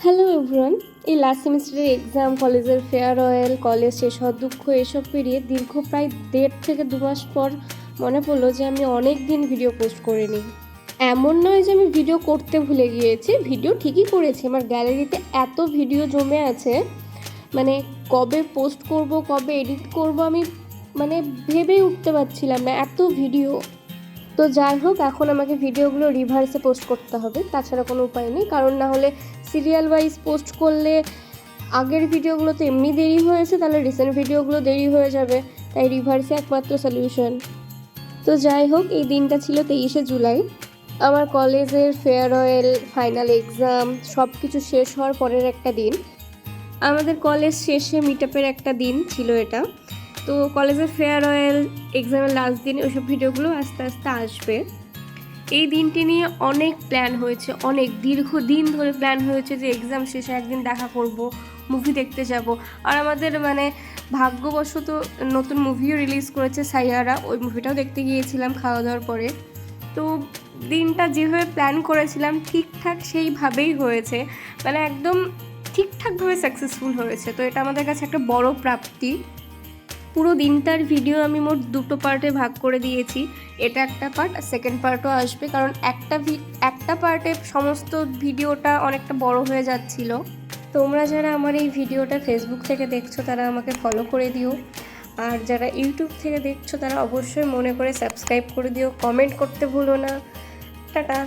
Hello everyone এই last সেমিস্টারের exam কলেজের ফেয়ারওয়েল কলেজ শেষ হওয়ার দুঃখ, এসব পেরিয়ে দীর্ঘ প্রায় দেড় থেকে দু মাস পর মনে পড়ল যে আমি অনেক দিন ভিডিও পোস্ট করিনি। এমন নয় যে আমি ভিডিও করতে ভুলে গিয়েছি ভিডিও ঠিকই করেছি। আমার গ্যালারিতে এত ভিডিও জমে আছে। মানে কবে পোস্ট করব, কবে এডিট করব আমি মানে ভেবেই উঠতে পারছিলাম না। এত ভিডিও তো যাই হোক, এখন আমাকে ভিডিওগুলো রিভার্সে পোস্ট করতে হবে, তাছাড়া কোনো উপায় নেই, কারণ না হলে সিরিয়াল ওয়াইজ পোস্ট করলে আগের ভিডিওগুলো তো এমনি দেরি হয়েছে, তাহলে রিসেন্ট ভিডিওগুলো দেরি হয়ে যাবে, তাই রিভার্সে একমাত্র সলিউশন তো যাই হোক, এই দিনটা ছিল তেইশে জুলাই। আমার কলেজের ফেয়ারওয়েল ফাইনাল এক্সাম সব কিছু শেষ হওয়ার পরের একটা দিন। আমাদের কলেজ শেষে মিট একটা দিন ছিল এটা। তো কলেজের ফেয়ারওয়েল এক্সামের লাস্ট দিন ওইসব ভিডিওগুলো আস্তে আস্তে আসবে। এই দিনটি নিয়ে অনেক প্ল্যান হয়েছে, অনেক দীর্ঘ দিন ধরে প্ল্যান হয়েছে যে এক্সাম শেষে একদিন দেখা করব মুভি দেখতে যাব। আর আমাদের মানে ভাগ্যবশত নতুন মুভিও রিলিজ করেছে সাইয়ারা, ওই মুভিটাও দেখতে গিয়েছিলাম খাওয়া দাওয়ার পরে। তো দিনটা যেভাবে প্ল্যান করেছিলাম, ঠিকঠাক সেইভাবেই হয়েছে। মানে একদম ঠিকঠাকভাবে সাকসেসফুল হয়েছে। তো এটা আমাদের কাছে একটা বড় প্রাপ্তি। পুরো দিনটার ভিডিও আমি মোট দুটো পার্টে ভাগ করে দিয়েছি। এটা একটা পার্ট আর সেকেন্ড পার্টও আসবে, কারণ একটা একটা পার্টে সমস্ত ভিডিওটা অনেকটা বড় হয়ে যাচ্ছিল। তোমরা যারা আমার এই ভিডিওটা ফেসবুক থেকে দেখছ, তারা আমাকে ফলো করে দিও। আর যারা ইউটিউব থেকে দেখছ, তারা অবশ্যই মনে করে সাবস্ক্রাইব করে দিও। কমেন্ট করতে ভুলো না। টাটা।